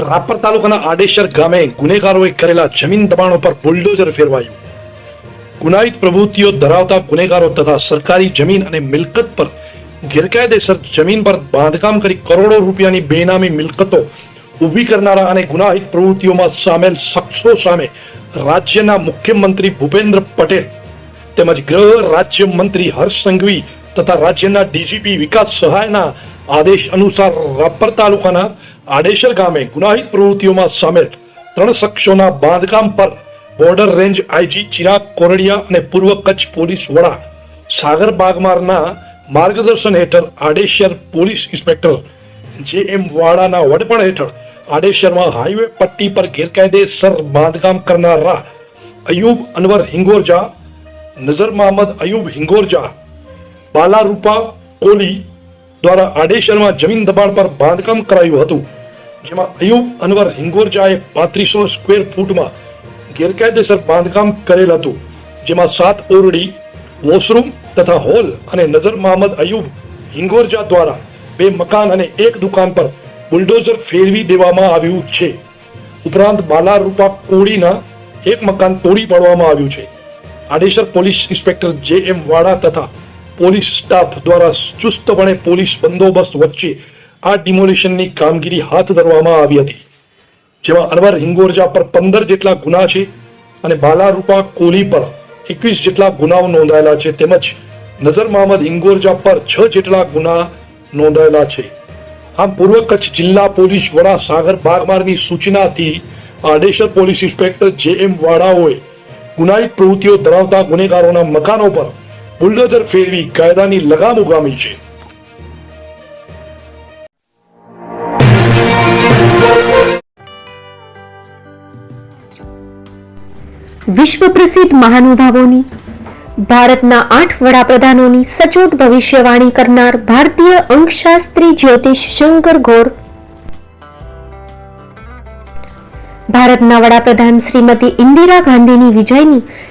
રાપર તાલુકાના આડેસર ગામે ગુનેગારોએ કરેલા જમીન દબાણો પર બુલડોઝર ફેરવાયું. ગુનાહિત પ્રવૃત્તિઓ ધરાવતા ગુનેગારો તથા સરકારી જમીન અને મિલકત પર ગેરકાયદેસર જમીન પર બાંધકામ કરી કરોડો રૂપિયાની બેનામી મિલકતો ઊભી કરનારા અને ગુનાહિત પ્રવૃત્તિઓમાં સામેલ શખ્સો સામે રાજ્યના મુખ્યમંત્રી ભૂપેન્દ્ર પટેલ તેમજ ગૃહ રાજ્ય મંત્રી હર્ષ સંઘવી તથા રાજ્યના ડીજીપી વિકાસ સહાયના આદેશ અનુસાર રાપર તાલુકાના આડેસર ગામે ગુનાહિત પ્રવૃત્તિઓમાં સામેલ ત્રણ શખ્સોના બાંધકામ પર border range IG Chirag Kordiya અને પૂર્વ કચ્છ પોલીસ વડા સાગર બાગમારના માર્ગદર્શન હેઠળ આડેસર પોલીસ ઇન્સ્પેક્ટર જે એમ વાડાના વડપણ હેઠળ આડેસરમાં હાઈવે પટ્ટી પર ગેરકાયદેસર બાંધકામ કરનારા અયુબ અનવર હિંગોરજા, નઝર મહમદ અયુબ હિંગોરજા બાલારૂપા કોલી દ્વારા આડેશરમાં જમીન દબાણ પર બાંધકામ કરાયું હતું, જેમાં અયુબ અનવર હિંગોરજાએ પાંત્રીસો સ્ક્વેર ફૂટમાં ગેરકાયદેસર બાંધકામ કરેલ હતું, જેમાં સાત ઓરડી, વોશરૂમ તથા હોલ અને નઝર મહમદ અયુબ હિંગોરજા દ્વારા બે મકાન અને એક દુકાન પર બુલડોઝર ફેરવી દેવામાં આવ્યું છે. ઉપરાંત બાલારૂપા કોળીના એક મકાન તોડી પાડવામાં આવ્યું છે. આડેસર પોલીસ ઇન્સ્પેક્ટર જે એમ વાડા તથા પોલીસ સ્ટાફ દ્વારા ચુસ્તપણે પોલીસ બંદોબસ્ત વચ્ચે આ ડિમોલિશનની કામગીરી હાથ ધરવામાં આવી હતી. જેમાં અનવર હિંગોરજા પર પંદર જેટલા ગુના છે અને બાલારૂપા કોલી પર એકવીસ જેટલા ગુનાઓ નોંધાયેલા છે. તેમજ નઝર મહમદ હિંગોરજા પર છ જેટલા ગુના નોંધાયેલા છે. આમ પૂર્વ કચ્છ જિલ્લા પોલીસ વડા સાગર બાગમારની સૂચનાથી Adesar police inspector J M વાડાઓએ ગુનાહિત પ્રવૃત્તિઓ ધરાવતા ગુનેગારોના મકાનો પર બુલડોઝર ફેરવી કાયદાની લગામ ઉગામી છે. વિશ્વ પ્રસિદ્ધ મહાનુભાવોની, ભારતના આઠ વડાપ્રધાનોની સચોટ ભવિષ્યવાણી કરનાર ભારતીય અંકશાસ્ત્રી જ્યોતિષ શંકર ગોર, ભારતના વડાપ્રધાન શ્રીમતી ઇન્દિરા ગાંધીની વિજયની